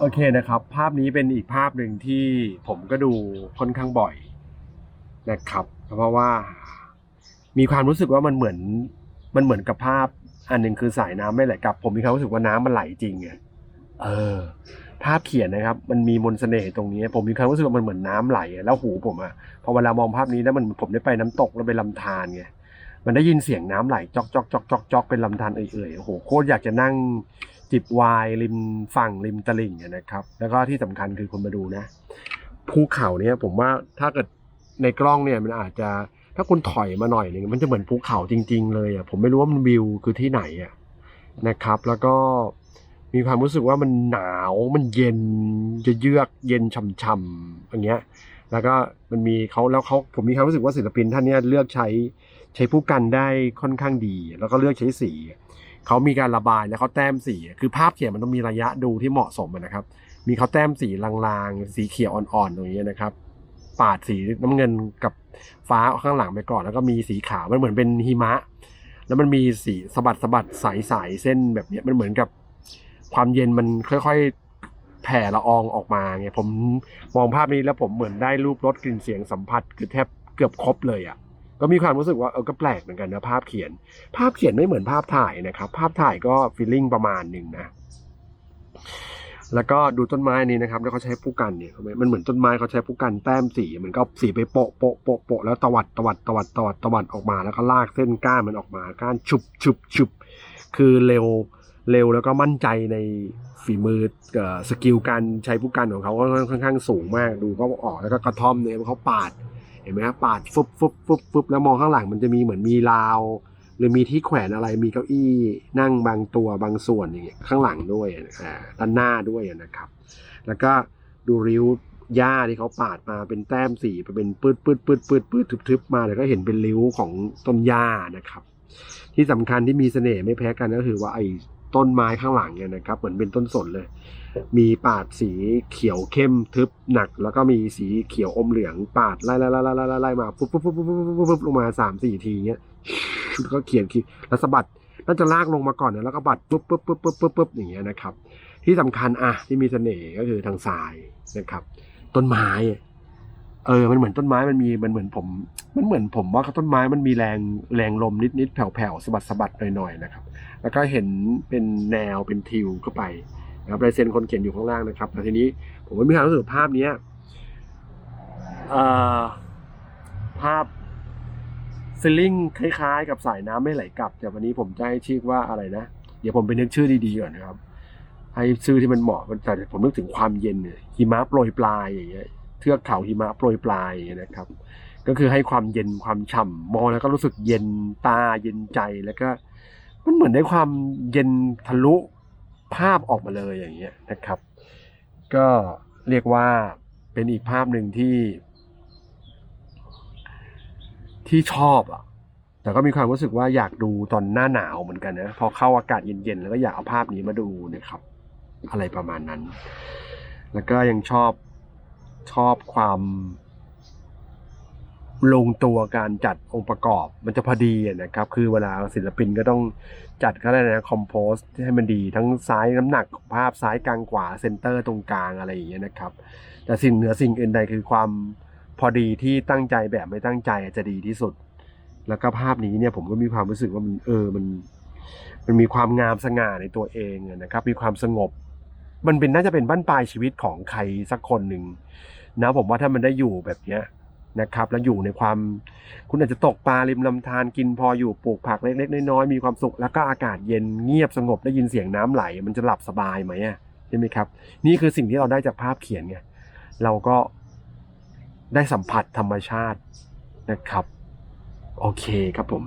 โอเคนะครับ ภาพนี้เป็นอีกภาพหนึ่งที่ผมก็ดูค่อนข้างบ่อยนะครับ เพราะว่ามีความรู้สึกว่ามันเหมือนมันเหมือนกับภาพ อันหนึ่งคือสายน้ำไม่ไหลกลับ ผมมีความรู้สึกว่าน้ำมันไหลจริงไงเออ ภาพเขียนนะครับ มันมีมนต์เสน่ห์ตรงนี้ ผมมีความรู้สึกว่ามันเหมือนน้ำไหล แล้วหูผมอะพอเวลามองภาพนี้แล้วมันผมได้ไปน้ำตกแล้วไปลำธารไงมันได้ยินเสียงน้ำไหลจอกจอกจอกจอกจอกเป็นลำธารเอื่อยๆโอ้โหโคตรอยากจะนั่ง จิบวน์ริมฝั่งริมตลิ่งนะครับ แล้วก็ที่สำคัญคือคุณมาดูนะภูเขาเนี่ยผมว่าถ้าเกิดในกล้องเนี่ยมันอาจจะถ้าคุณถอยมาหน่อยนึงมันจะเหมือนภูเขาจริง ๆ เลยอะผมไม่รู้ว่ามันวิวคือที่ไหนอะนะครับ แล้วก็มีความรู้สึกว่ามันหนาวมันเย็นจะเยือกเย็นช่ำๆอย่างเงี้ย แล้วก็มันมีเขาแล้วเขาผมมีความรู้สึกว่าศิลปินท่านเนี้ยเลือกใช้ใช้ผู้กันได้ค่อนข้างดี แล้วก็เลือกใช้สี เขามีการระบายแล้วเขาแต้มสี คือภาพเขียนมันต้องมีระยะดูที่เหมาะสมนะครับ มีเขาแต้มสีลางๆ สีเขียวอ่อนๆตรงนี้นะครับ ปาดสีน้ำเงินกับฟ้าข้างหลังไปก่อน แล้วก็มีสีขาวมันเหมือนเป็นหิมะ แล้วมันมีสีสะบัดสะบัดใสๆเส้นแบบนี้มันเหมือนกับความเย็นมันค่อยๆแผ่ละอองออกมาไงผมมองภาพนี้แล้วผมเหมือนได้รูปรสกลิ่นเสียงสัมผัส คือแทบเกือบครบเลยอะ ก็มีความรู้สึกว่าเออก็แปลกเหมือนกันนะภาพเขียน ภาพเขียนไม่เหมือนภาพถ่ายนะครับ ภาพถ่ายก็ฟีลลิ่งประมาณหนึ่งนะแล้วก็ดูต้นไม้นี้นะครับ แล้วเขาใช้ผู้กันเนี่ยมันเหมือนต้นไม้เขาใช้ผู้กันแต้มสีเหมือนก็สีไปโปะโปะโปะโปะแล้วตวัดตวัดตวัดตวัดตวัดออกมาแล้วก็ลากเส้นก้านมันออกมาก้านชุบชุบชุบคือเร็วเร็วแล้วก็มั่นใจในฝีมือเอ่อสกิลการใช้ผู้กันของเขาก็ค่อนข้างสูงมากดูก็ออกแล้วก็กระท่อมเนี่ยเขาปาด เห็นไหมครับปาดฟึบฟึบฟึบฟึบแล้วมองข้างหลังมันจะมีเหมือนมีราว หรือมีที่แขวนอะไรมีเก้าอี้นั่งบางตัวบางส่วนอย่างเงี้ยข้างหลังด้วยอ่าด้านหน้าด้วยนะครับ แล้วก็ดูริ้วหญ้าที่เขาปาดมาเป็นแต้มสีไปเป็นปืดปืดปืดปืดปืดทึบๆมาแล้วก็เห็นเป็นริ้วของต้นหญ้านะครับ ที่สำคัญที่มีเสน่ห์ไม่แพ้กันก็คือว่าไอ้ ต้นไม้ข้างหลังเนี่ยนะครับ เหมือนเป็นต้นสนเลย มีปาดสีเขียวเข้มทึบหนัก แล้วก็มีสีเขียวอมเหลืองปาดไล่ไล่ไล่ไล่ไล่ไล่มาปุ๊บปุ๊บปุ๊บปุ๊บปุ๊บปุ๊บลงมาสามสี่ทีเงี้ยแล้วก็เขียนขีดแล้วสะบัดน่าจะลากลงมาก่อนนะแล้วก็บัดปุ๊บปุ๊บปุ๊บปุ๊บปุ๊บปุ๊บอย่างเงี้ยนะครับ ที่สำคัญอะที่มีเสน่ห์ก็คือทางซ้ายนะครับ ต้นไม้ เออ มันเหมือนต้นไม้มันมี มันเหมือนผม มันเหมือนผมว่าต้นไม้มันมีแรงแรงลมนิดนิดๆแผ่วๆสะบัดสะบัดหน่อยๆนะครับ แล้วก็เห็นเป็นแนวเป็นทิวเข้าไปนะครับลายเซ็นคนเขียนอยู่ข้างล่างนะครับแต่ทีนี้ผมก็มีความรู้สึกภาพเนี้ยภาพฟีลลิ่งคล้ายๆ กับสายน้ำไม่ไหลกลับ แต่วันนี้ผมจะให้ชื่อว่าอะไรนะ เดี๋ยวผมไปนึกชื่อดีๆก่อนนะครับ ให้ชื่อที่มันเหมาะแต่ผมนึกถึงความเย็นหิมะโปรยปลายอย่างเงี้ย เทือกเขาหิมะโปรยปลายนะครับ ก็คือให้ความเย็นความฉ่ำมองแล้วก็รู้สึกเย็นตาเย็นใจแล้วก็มันเหมือนได้ความเย็นทะลุภาพออกมาเลยอย่างเงี้ยนะครับ ก็เรียกว่าเป็นอีกภาพหนึ่งที่ ที่ชอบอะแต่ก็มีความรู้สึกว่าอยากดูตอนหน้าหนาวเหมือนกันนะพอเข้าอากาศเย็นๆแล้วก็อยากเอาภาพนี้มาดูนะครับ อะไรประมาณนั้น แล้วก็ยังชอบ ชอบความลงตัวการจัดองค์ประกอบมันจะพอดีนะครับ คือเวลาศิลปินก็ต้องจัดก็ได้นะคอมโพสให้มันดีทั้งซ้ายน้ำหนักภาพซ้ายกลางขวาเซนเตอร์ตรงกลางอะไรอย่างเงี้ยนะครับ แต่สิ่งเหนือสิ่งอื่นใดคือความพอดีที่ตั้งใจแบบไม่ตั้งใจจะดีที่สุด แล้วก็ภาพนี้เนี่ยผมก็มีความรู้สึกว่ามันเออมัน มันมีความงามสง่าในตัวเองนะครับ มีความสงบ มันเป็นน่าจะเป็นบ้านปลายชีวิตของใครสักคนหนึ่ง นะผมว่าถ้ามันได้อยู่แบบเนี้ยนะครับแล้วอยู่ในความคุณอาจจะตกปลาริมลำธารกินพออยู่ปลูกผักเล็กๆน้อยๆมีความสุขแล้วก็อากาศเย็นเงียบสงบได้ยินเสียงน้ำไหล มันจะหลับสบายไหมอะใช่ไหมครับ นี่คือสิ่งที่เราได้จากภาพเขียนไงเราก็ได้สัมผัสธรรมชาตินะครับ โอเคครับผม